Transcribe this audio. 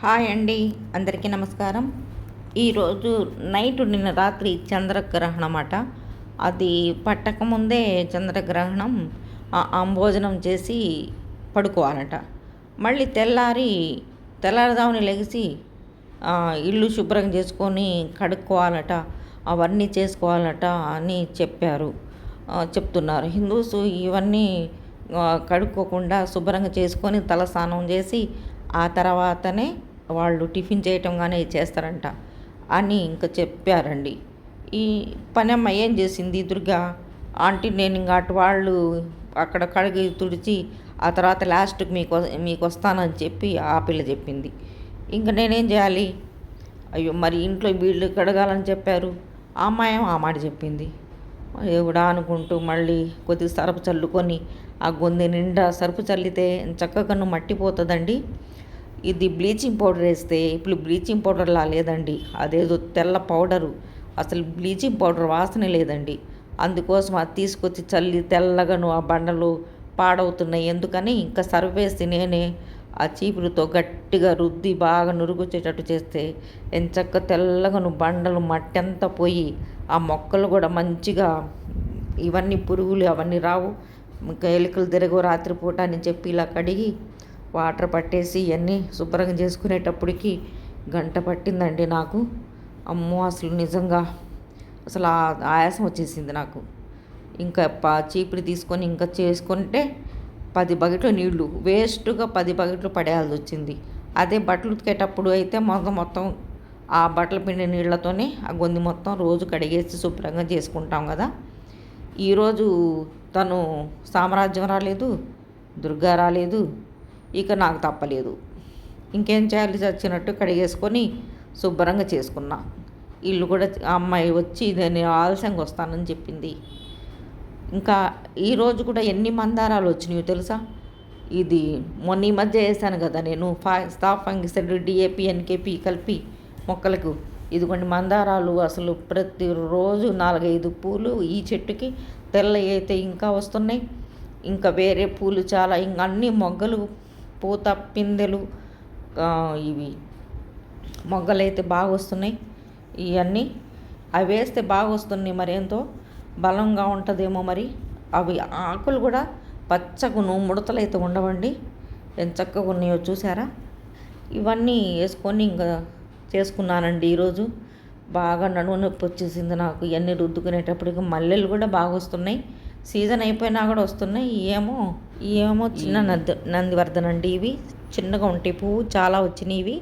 Hi అండి. అందరికీ నమస్కారం. ఈరోజు నైట్ నిన్న రాత్రి చంద్రగ్రహణం అట అది పట్టక ముందే చంద్రగ్రహణం ఆ భోజనం చేసి పడుకోవాలట. మళ్ళీ తెల్లారి తెల్లారుదాముని లెగిసి ఇల్లు శుభ్రం చేసుకొని కడుక్కోవాలట. అవన్నీ చేసుకోవాలట అని చెప్పారు. చెప్తున్నారు. హిందూస్ ఇవన్నీ కడుక్కోకుండా శుభ్రంగా చేసుకొని తలస్నానం చేసి ఆ తర్వాతనే వాళ్ళు టిఫిన్ చేయటం కానీ చేస్తారంట అని ఇంకా చెప్పారండి. ఈ పనమ్మ ఏం చేసింది? దుర్గా ఆంటీ నేను ఇంకా అటు వాళ్ళు అక్కడ కడిగి తుడిచి ఆ తర్వాత లాస్ట్కి మీకు మీకు వస్తానని చెప్పి ఆ పిల్ల చెప్పింది. ఇంకా నేనేం చేయాలి? అయ్యో మరి ఇంట్లో వీళ్ళు కడగాలని చెప్పారు. ఆ అమ్మాయి ఆ మాట చెప్పింది. దేవుడా అనుకుంటూ మళ్ళీ కొద్దిగా సరుపు చల్లుకొని ఆ గొంతు నిండా సరుపు చల్లితే చక్కగా మట్టిపోతుందండి. ఇది బ్లీచింగ్ పౌడర్ వేస్తే ఇప్పుడు బ్లీచింగ్ పౌడర్లా లేదండి. అదేదో తెల్ల పౌడరు. అసలు బ్లీచింగ్ పౌడర్ వాసన లేదండి. అందుకోసం అది తీసుకొచ్చి చల్లి తెల్లగాను ఆ బండలు పాడవుతున్నాయి. ఎందుకని ఇంకా సర్వ్ వేసి నేనే ఆ చీపురుతో గట్టిగా రుద్ది బాగా నురుగుచ్చేటట్టు చేస్తే ఎంచక్క తెల్లగను బండలు మట్టంతా పోయి ఆ మొక్కలు కూడా మంచిగా ఇవన్నీ పురుగులు అవన్నీ రావు. ఇంకా ఎలుకలు తిరగవు రాత్రిపూట అని చెప్పి ఇలా కడిగి వాటర్ పట్టేసి ఇవన్నీ శుభ్రంగా చేసుకునేటప్పటికి గంట పట్టిందండి నాకు. అమ్మో అసలు నిజంగా అసలు ఆ ఆయాసం వచ్చేసింది నాకు. ఇంకా పా తీసుకొని ఇంకా చేసుకుంటే పది బకెట్లు నీళ్ళు వేస్ట్గా పది బకెట్లు పడేయాల్సి వచ్చింది. అదే బట్టలు ఉతికేటప్పుడు అయితే మొత్తం మొత్తం ఆ బట్టల పిండి నీళ్ళతోనే ఆ గొంతు మొత్తం రోజు కడిగేసి శుభ్రంగా చేసుకుంటాం కదా. ఈరోజు తను సామ్రాజ్యం రాలేదు దుర్గా రాలేదు ఇక నాకు తప్పలేదు. ఇంకేం చేయాలి? చచ్చినట్టు కడిగేసుకొని శుభ్రంగా చేసుకున్నా. ఇల్లు కూడా అమ్మాయి వచ్చి నేను ఆలస్యంగా వస్తానని చెప్పింది. ఇంకా ఈరోజు కూడా ఎన్ని మందారాలు వచ్చినాయో తెలుసా? ఇది మొన్న ఈ మధ్య వేసాను కదా నేను. ఫా స్టాఫ్ ఫంగిసైడ్ డిఏపి ఎన్కేపి కలిపి మొక్కలకు. ఇదిగోండి మందారాలు అసలు ప్రతిరోజు నాలుగైదు పూలు ఈ చెట్టుకి తెల్ల అయితే ఇంకా వస్తున్నాయి. ఇంకా వేరే పూలు చాలా ఇంకా అన్ని మొగ్గలు పూత పిందెలు ఇవి మొగ్గలైతే బాగా వస్తున్నాయి ఇవన్నీ అవి వేస్తే బాగా వస్తున్నాయి మరి ఎంతో బలంగా ఉంటుందేమో మరి. అవి ఆకులు కూడా పచ్చగును ముడతలు అయితే ఉండవండి. ఎంత చక్కగా ఉన్నాయో చూసారా? ఇవన్నీ వేసుకొని ఇంకా చేసుకున్నానండి ఈరోజు. బాగా నడుము నొప్పి వచ్చేసింది నాకు. ఇవన్నీ రుద్దుకునేటప్పటికి మల్లెలు కూడా బాగా వస్తున్నాయి సీజన్ అయిపోయినా కూడా వస్తున్నాయి. ఏమో ఏమో చిన్న నంది నందివర్ధన్ అండి ఇవి. చిన్నగా ఉంటాయి పువ్వు చాలా వచ్చినాయి ఇవి